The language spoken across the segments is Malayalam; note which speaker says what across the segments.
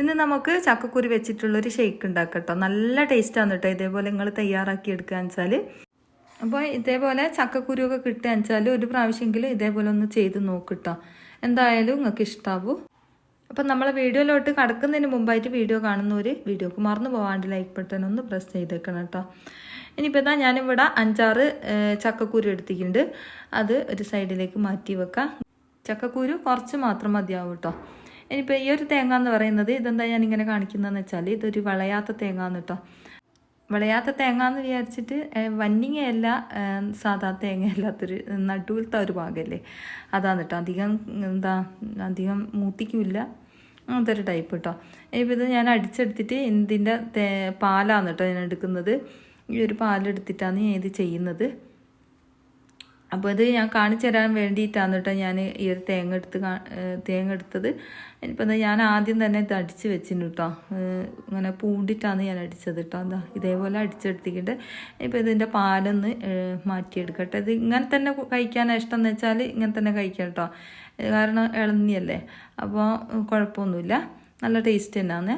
Speaker 1: ഇന്ന് നമുക്ക് ചക്കക്കുരു വെച്ചിട്ടുള്ളൊരു ഷേക്ക് ഉണ്ടാക്കട്ടോ നല്ല ടേസ്റ്റാണ് കേട്ടോ. ഇതേപോലെ നിങ്ങൾ തയ്യാറാക്കി എടുക്കുകയെന്ന് വെച്ചാൽ അപ്പോൾ ഇതേപോലെ ചക്കക്കുരു ഒക്കെ കിട്ടുകയെന്ന് വെച്ചാൽ ഒരു പ്രാവശ്യമെങ്കിലും ഇതേപോലെ ഒന്ന് ചെയ്ത് നോക്കിട്ടോ എന്തായാലും നിങ്ങൾക്ക് ഇഷ്ടാവൂ. അപ്പം നമ്മളെ വീഡിയോയിലോട്ട് കടക്കുന്നതിന് മുമ്പായിട്ട് വീഡിയോ കാണുന്നവർ വീഡിയോക്ക് മറന്നു പോകാണ്ട് ലൈക്ക് ബട്ടൺ ഒന്ന് പ്രസ് ചെയ്തേക്കണം കേട്ടോ. ഇനിയിപ്പോൾ ഇതാ ഞാനിവിടെ അഞ്ചാറ് ചക്കക്കുരു എടുത്തിട്ടുണ്ട്. അത് ഒരു സൈഡിലേക്ക് മാറ്റി വെക്കാം. ചക്കക്കുരു കുറച്ച് മാത്രം മതിയാവും കേട്ടോ. ഇനിയിപ്പോൾ ഈ ഒരു തേങ്ങ എന്ന് പറയുന്നത് ഇതെന്താ ഞാൻ ഇങ്ങനെ കാണിക്കുന്നതെന്ന് വെച്ചാൽ ഇതൊരു വളയാത്ത തേങ്ങ എന്ന് കേട്ടോ വിളയാത്ത തേങ്ങ എന്ന് വിചാരിച്ചിട്ട് വന്നിങ്ങയല്ല സാധാ തേങ്ങ അല്ലാത്തൊരു ഒരു ഭാഗമല്ലേ അതാണ് കേട്ടോ അധികം എന്താ അധികം മൂത്തിക്കില്ല അങ്ങനത്തെ ഒരു ടൈപ്പ് കേട്ടോ ഇപ്പം ഇത് ഞാൻ അടിച്ചെടുത്തിട്ട് ഇതിന്റെ പാലാണ് കേട്ടോ ഞാൻ എടുക്കുന്നത്. ഈ ഒരു പാലെടുത്തിട്ടാണ് ഞാൻ ഇത് ചെയ്യുന്നത്. അപ്പോൾ ഇത് ഞാൻ കാണിച്ചു തരാൻ വേണ്ടിയിട്ടാണ് കേട്ടോ ഞാൻ ഈ ഒരു തേങ്ങ എടുത്ത് തേങ്ങ എടുത്തത്. ഇനിയിപ്പോൾ ഞാൻ ആദ്യം തന്നെ ഇത് അടിച്ച് വെച്ചിട്ടുണ്ട് കേട്ടോ. ഇങ്ങനെ പൂണ്ടിട്ടാണ് ഞാൻ അടിച്ചത് കേട്ടോ. എന്താ ഇതേപോലെ അടിച്ചെടുത്തിട്ടുണ്ട്. ഇപ്പോൾ ഇതിന്റെ പാലൊന്ന് മാറ്റിയെടുക്കട്ടെ. ഇത് ഇങ്ങനെ തന്നെ കഴിക്കാനാണ് ഇഷ്ടം എന്ന് വെച്ചാൽ ഇങ്ങനെ തന്നെ കഴിക്കാം കേട്ടോ. കാരണം ഇളന്നിയല്ലേ അപ്പോൾ കുഴപ്പമൊന്നുമില്ല. നല്ല ടേസ്റ്റ് തന്നെയാണ്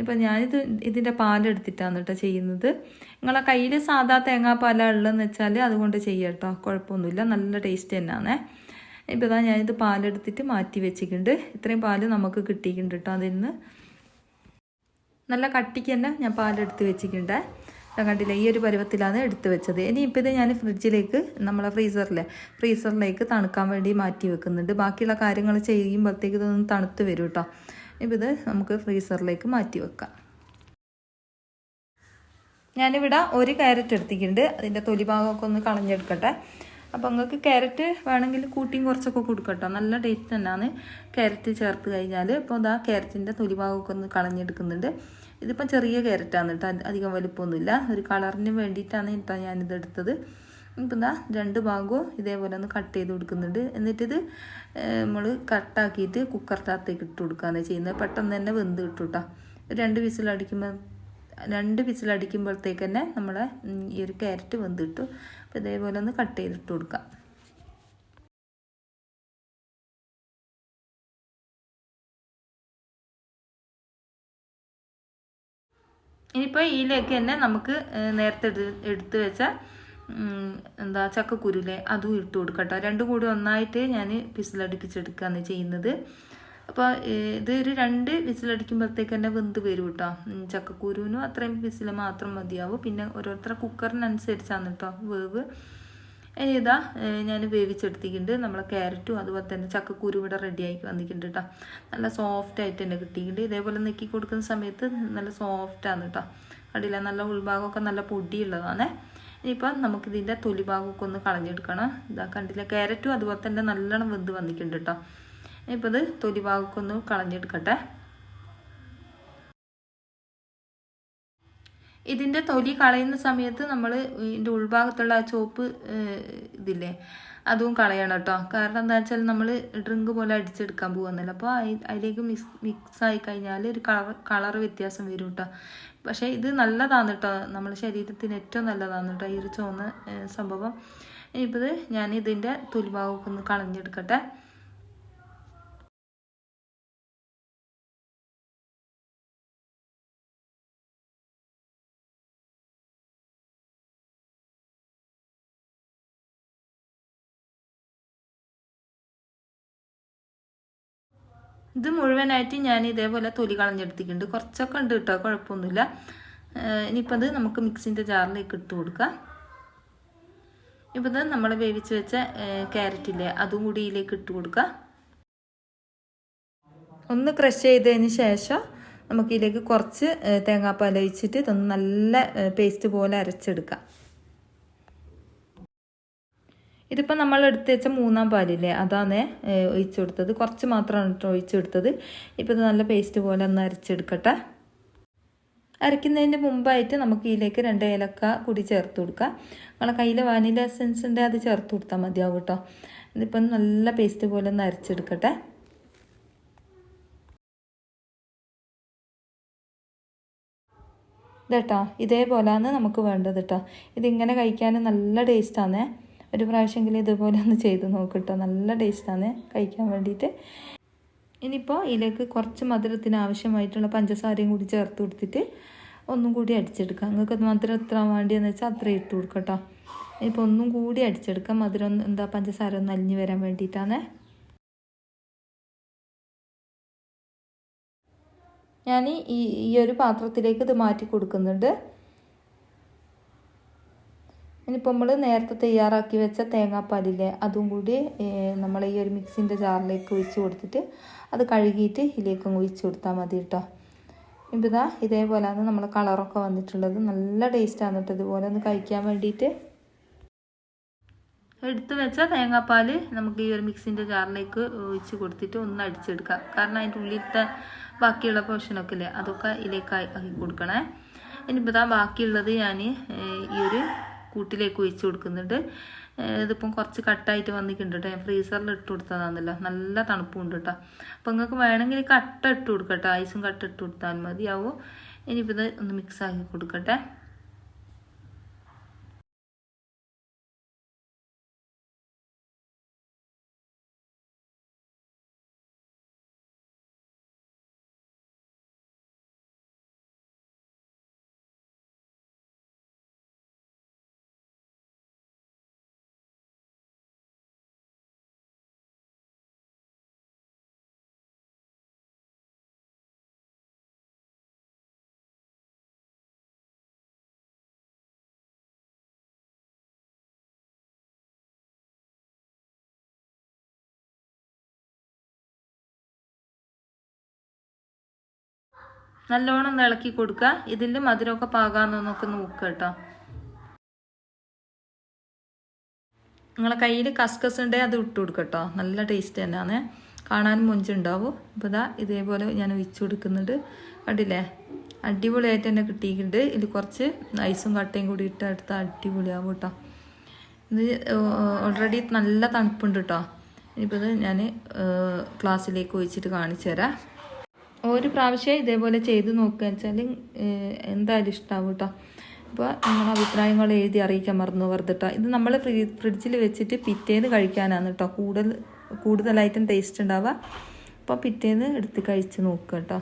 Speaker 1: ഇപ്പം ഞാനിത് ഇതിന്റെ പാലെടുത്തിട്ടാണ് കേട്ടോ ചെയ്യുന്നത്. നിങ്ങളെ കയ്യിൽ സാധാ തേങ്ങാപ്പാലാണ് ഉള്ളതെന്ന് വെച്ചാൽ അതുകൊണ്ട് ചെയ്യാം കേട്ടോ കുഴപ്പമൊന്നുമില്ല. നല്ല ടേസ്റ്റ് തന്നെയാണ് ഇപ്പോൾ ഇതാ ഞാനിത് പാലെടുത്തിട്ട് മാറ്റി വെച്ചിട്ടുണ്ട്. ഇത്രയും പാൽ നമുക്ക് കിട്ടിയിട്ടുണ്ട് കേട്ടോ അതിൽ നിന്ന് നല്ല കട്ടിക്ക് തന്നെ ഞാൻ പാലെടുത്ത് വെച്ചിട്ടുണ്ട്. കണ്ടില്ല ഈ ഒരു പരുവത്തിലാണ് എടുത്ത് വെച്ചത്. ഇനി ഇപ്പോൾ ഇത് ഞാൻ ഫ്രിഡ്ജിലേക്ക് നമ്മളെ ഫ്രീസറിലെ ഫ്രീസറിലേക്ക് തണുക്കാൻ വേണ്ടി മാറ്റി വെക്കുന്നുണ്ട്. ബാക്കിയുള്ള കാര്യങ്ങൾ ചെയ്യുമ്പോഴത്തേക്ക് ഇതൊന്ന് തണുത്ത് വരും കേട്ടോ ഇപ്പോൾ ഇത് നമുക്ക് ഫ്രീസറിലേക്ക് മാറ്റി വെക്കാം. ഞാനിവിടെ ഒരു ക്യാരറ്റ് എടുത്തിട്ടുണ്ട്. അതിന്റെ തൊലി ഭാഗമൊക്കെ ഒന്ന് കളഞ്ഞെടുക്കട്ടെ. അപ്പോൾ നിങ്ങൾക്ക് ക്യാരറ്റ് വേണമെങ്കിൽ കൂട്ടിയും കുറച്ചൊക്കെ കൊടുക്കട്ടോ. നല്ല ടേസ്റ്റ് തന്നെയാണ് ക്യാരറ്റ് ചേർത്ത് കഴിഞ്ഞാൽ ഇപ്പോൾ ഇതാ ക്യാരറ്റിന്റെ തൊലി ഭാഗമൊക്കെ ഒന്ന് കളഞ്ഞെടുക്കുന്നുണ്ട്. ഇതിപ്പം ചെറിയ ക്യാരറ്റാണ് കേട്ടോ. അധികം വലിപ്പമൊന്നുമില്ല. ഒരു കളറിന് വേണ്ടിയിട്ടാണ് കേട്ടോ ഞാനിത് എടുത്തത്. ഇപ്പം രണ്ട് ഭാഗവും ഇതേപോലെ ഒന്ന് കട്ട് ചെയ്ത് കൊടുക്കുന്നുണ്ട്. എന്നിട്ടിത് നമ്മൾ കട്ടാക്കിയിട്ട് കുക്കറിനകത്തേക്ക് ഇട്ട് കൊടുക്കുകയാണ് ചെയ്യുന്നത്. പെട്ടെന്ന് തന്നെ വെന്ത് കിട്ടും കേട്ടോ രണ്ട് വിസിലടിക്കുമ്പോൾ രണ്ട് വിസിലടിക്കുമ്പോഴത്തേക്ക് തന്നെ നമ്മളെ ഈ ഒരു ക്യാരറ്റ് വെന്ത് കിട്ടും. അപ്പോൾ ഇതേപോലെ ഒന്ന് കട്ട് ചെയ്തിട്ട് കൊടുക്കാം. ഇനിയിപ്പോൾ ഇതിലേക്ക് തന്നെ നമുക്ക് നേരത്തെ എടുത്ത് വെച്ച എന്താ ചക്കക്കുരുലെ അതും ഇട്ട് കൊടുക്കട്ടോ. രണ്ടും കൂടി ഒന്നായിട്ട് ഞാൻ വിസിലടിപ്പിച്ചെടുക്കുകയാണ് ചെയ്യുന്നത്. അപ്പോൾ ഇത് ഒരു രണ്ട് വിസിലടിക്കുമ്പോഴത്തേക്ക് തന്നെ വെന്ത് വരും കേട്ടോ. ചക്കക്കുരുവിനും അത്രയും വിസിൽ മാത്രം മതിയാവും. പിന്നെ ഓരോരുത്തരുടെ കുക്കറിനനുസരിച്ചാണ് കേട്ടോ വേവ്. ഇതാ ഞാൻ വേവിച്ചെടുത്തിട്ടുണ്ട്. നമ്മളെ ക്യാരറ്റും അതുപോലെ തന്നെ ചക്കക്കുരു ഇവിടെ റെഡിയായി വന്നിട്ടുണ്ട് കേട്ടോ. നല്ല സോഫ്റ്റ് ആയിട്ട് തന്നെ കിട്ടിയിട്ടുണ്ട്. ഇതേപോലെ നെക്കി കൊടുക്കുന്ന സമയത്ത് നല്ല സോഫ്റ്റാണ് കേട്ടോ. കണ്ടില്ല നല്ല ഉൾഭാഗമൊക്കെ നല്ല പൊടിയുള്ളതാണ്. ഇനിയിപ്പോൾ നമുക്കിതിന്റെ തൊലി ഭാഗമൊക്കെ ഒന്ന് കളഞ്ഞെടുക്കണം. ഇതാ കണ്ടില്ല ക്യാരറ്റും അതുപോലെ തന്നെ നല്ലോണം വെന്ത് വന്നിട്ടുണ്ട് കേട്ടോ. ഇനിയിപ്പോൾ ഇത് തൊലി ഭാഗമൊക്കെ ഒന്ന് കളഞ്ഞെടുക്കട്ടെ. ഇതിന്റെ തൊലി കളയുന്ന സമയത്ത് നമ്മൾ ഇതിന്റെ ഉൾഭാഗത്തുള്ള ആ ചോപ്പ് ഇതില്ലേ അതും കളയണം കേട്ടോ. കാരണം എന്താ വെച്ചാൽ നമ്മൾ ഡ്രിങ്ക് പോലെ അടിച്ചെടുക്കാൻ പോകുന്നില്ല അപ്പോൾ അതിലേക്ക് മിക്സ് മിക്സ് ആയി കഴിഞ്ഞാൽ ഒരു കളർ കളർ വ്യത്യാസം വരും കേട്ടോ. പക്ഷേ ഇത് നല്ലതാണ് കേട്ടോ. നമ്മുടെ ശരീരത്തിന് ഏറ്റവും നല്ലതാണ് കേട്ടോ ഈ ഒരു ചുവന്ന സംഭവം. ഇനിയിപ്പോൾ ഇത് ഞാൻ ഇതിന്റെ തൊലിഭാഗമൊക്കെ ഒന്ന് കളഞ്ഞെടുക്കട്ടെ. ഇത് മുഴുവനായിട്ട് ഞാൻ ഇതേപോലെ തൊലി കളഞ്ഞെടുത്തിട്ടുണ്ട്. കുറച്ചൊക്കെ ഉണ്ട് കേട്ടോ കുഴപ്പമൊന്നുമില്ല. ഇനിയിപ്പോൾ അത് നമുക്ക് മിക്സിന്റെ ജാറിലേക്ക് ഇട്ട് കൊടുക്കാം. ഇപ്പോൾ ഇത് നമ്മൾ വേവിച്ച് വെച്ച ക്യാരറ്റില്ലേ അതും കൂടി ഇതിലേക്ക് ഇട്ട് കൊടുക്കുക ഒന്ന് ക്രഷ് ചെയ്തതിന് ശേഷം നമുക്ക് ഇതിലേക്ക് കുറച്ച് തേങ്ങാപ്പാൽ ഒഴിച്ചിട്ട് ഇതൊന്ന് നല്ല പേസ്റ്റ് പോലെ അരച്ചെടുക്കാം. ഇതിപ്പോൾ നമ്മൾ എടുത്ത് വെച്ച മൂന്നാം പാലില്ലേ? അതാണ് ഒഴിച്ചു കൊടുത്തത്. കുറച്ച് മാത്രമാണ് കേട്ടോ ഒഴിച്ചു കൊടുത്തത്. ഇപ്പോൾ ഇത് നല്ല പേസ്റ്റ് പോലെ ഒന്ന് അരച്ചെടുക്കട്ടെ. അരയ്ക്കുന്നതിന്റെ മുമ്പായിട്ട് നമുക്ക് ഇതിലേക്ക് രണ്ട് ഏലക്ക കൂടി ചേർത്ത് കൊടുക്കാം. നമ്മളെ കയ്യിൽ വാനില എസൻസ് ഉണ്ട് അത് ചേർത്ത് കൊടുത്താൽ മതിയാവും കേട്ടോ ഇതിപ്പം നല്ല പേസ്റ്റ് പോലെ ഒന്ന് അരച്ചെടുക്കട്ടെ. ഇതേട്ടോ ഇതേപോലെയാണ് നമുക്ക് വേണ്ടത് കേട്ടോ ഇതിങ്ങനെ കഴിക്കാൻ നല്ല ടേസ്റ്റാണ് ഒരു പ്രാവശ്യമെങ്കിലും ഇതുപോലെ ഒന്ന് ചെയ്ത് നോക്കിട്ടോ. നല്ല ടേസ്റ്റാണ്. കഴിക്കാൻ വേണ്ടിയിട്ട്. ഇനിയിപ്പോൾ ഇതിലേക്ക് കുറച്ച് മധുരത്തിന് ആവശ്യമായിട്ടുള്ള പഞ്ചസാരയും കൂടി ചേർത്ത് കൊടുത്തിട്ട് ഒന്നും കൂടി അടിച്ചെടുക്കാം. നിങ്ങൾക്ക് മധുരം എത്ര വേണ്ടിയെന്ന് വെച്ചാൽ അത്ര ഇട്ട് കൊടുക്കട്ടോ. ഇനിയിപ്പോൾ ഒന്നും കൂടി അടിച്ചെടുക്കാം. മധുരം എന്താ പഞ്ചസാര ഒന്ന് അലിഞ്ഞു വരാൻ വേണ്ടിയിട്ടാണ്. ഞാൻ ഈ ഈ ഒരു പാത്രത്തിലേക്ക് ഇത് മാറ്റി കൊടുക്കുന്നുണ്ട്. ഇനിയിപ്പോൾ നമ്മൾ നേരത്തെ തയ്യാറാക്കി വെച്ച തേങ്ങാപ്പാലില്ലേ അതും കൂടി നമ്മൾ ഈ ഒരു മിക്സിന്റെ ജാറിലേക്ക് ഒഴിച്ച് കൊടുത്തിട്ട് അത് കഴുകിയിട്ട് ഇതിലേക്ക് ഒഴിച്ച് കൊടുത്താൽ മതി കേട്ടോ ഇപ്പോൾ ഇതാ ഇതേപോലെയാണ് നമ്മൾ കളറൊക്കെ വന്നിട്ടുള്ളത്. നല്ല ടേസ്റ്റാണ് കേട്ടോ ഇതുപോലെ ഒന്ന് കഴിക്കാൻ വേണ്ടിയിട്ട്. എടുത്തു വെച്ച തേങ്ങാപ്പാൽ നമുക്ക് ഈ ഒരു മിക്സിന്റെ ജാറിലേക്ക് ഒഴിച്ച് കൊടുത്തിട്ട് ഒന്ന് അടിച്ചെടുക്കാം. കാരണം അതിന്റെ ഉള്ളിലത്തെ ബാക്കിയുള്ള പോർഷനൊക്കെ ഇല്ലേ അതൊക്കെ ഇതിലേക്ക് ആക്കി കൊടുക്കണേ. ഇനിയിപ്പോൾ ഇതാ ബാക്കിയുള്ളത് ഞാൻ ഈ ഒരു കൂട്ടിലേക്ക് ഒഴിച്ചു കൊടുക്കുന്നുണ്ട്. ഇതിപ്പം കുറച്ച് കട്ടായിട്ട് വന്നിട്ടുണ്ട് കേട്ടോ. ഞാൻ ഫ്രീസറിൽ ഇട്ട് കൊടുത്തതാണല്ലോ നല്ല തണുപ്പുണ്ട് കേട്ടോ. അപ്പോൾ നിങ്ങൾക്ക് വേണമെങ്കിൽ കട്ട ഇട്ട് കൊടുക്കട്ടോ. ഐസും കട്ട ഇട്ട് കൊടുത്താൽ മതിയാവും. ഇനിയിപ്പോൾ ഇത് ഒന്ന് മിക്സ് ആക്കി കൊടുക്കട്ടെ. നല്ലോണം ഇളക്കി കൊടുക്കുക. ഇതിന്റെ മധുരമൊക്കെ പാകാന്നൊന്നൊക്കെ നോക്കുക കേട്ടോ. നിങ്ങളെ കയ്യിൽ കസ്കസ് ഉണ്ടെങ്കിൽ അത് ഇട്ട് കൊടുക്കുക കേട്ടോ. നല്ല ടേസ്റ്റ് തന്നെയാണ്. കാണാനും മുഞ്ചുണ്ടാവും. അപ്പോൾ ഇതാ ഇതേപോലെ ഞാൻ ഒഴിച്ചു കൊടുക്കുന്നുണ്ട്. കണ്ടില്ലേ? അടിപൊളിയായിട്ട് തന്നെ കിട്ടിയിട്ടുണ്ട്. ഇതിൽ കുറച്ച് ഐസും കട്ടയും കൂടി ഇട്ട് എടുത്ത് അടിപൊളിയാവും കേട്ടോ. ഇത് ഓൾറെഡി നല്ല തണുപ്പുണ്ട് കേട്ടോ. ഇനിയിപ്പോൾ ഇത് ഞാൻ ക്ലാസ്സിലേക്ക് ഒഴിച്ചിട്ട് കാണിച്ചു തരാം. ഒരു പ്രാവശ്യം ഇതേപോലെ ചെയ്ത് നോക്കുക വെച്ചാൽ എന്തായാലും ഇഷ്ടമാവും കേട്ടോ അപ്പോൾ നിങ്ങളുടെ അഭിപ്രായങ്ങൾ എഴുതി അറിയിക്കാൻ മറന്നു വെറുതെട്ടോ. ഇത് നമ്മൾ ഫ്രിഡ്ജിൽ വെച്ചിട്ട് പിറ്റേന്ന് കഴിക്കാനാണ് കേട്ടോ കൂടുതൽ കൂടുതലായിട്ടും ടേസ്റ്റ് ഉണ്ടാവുക. അപ്പോൾ പിറ്റേന്ന് എടുത്ത് കഴിച്ച് നോക്കുക കേട്ടോ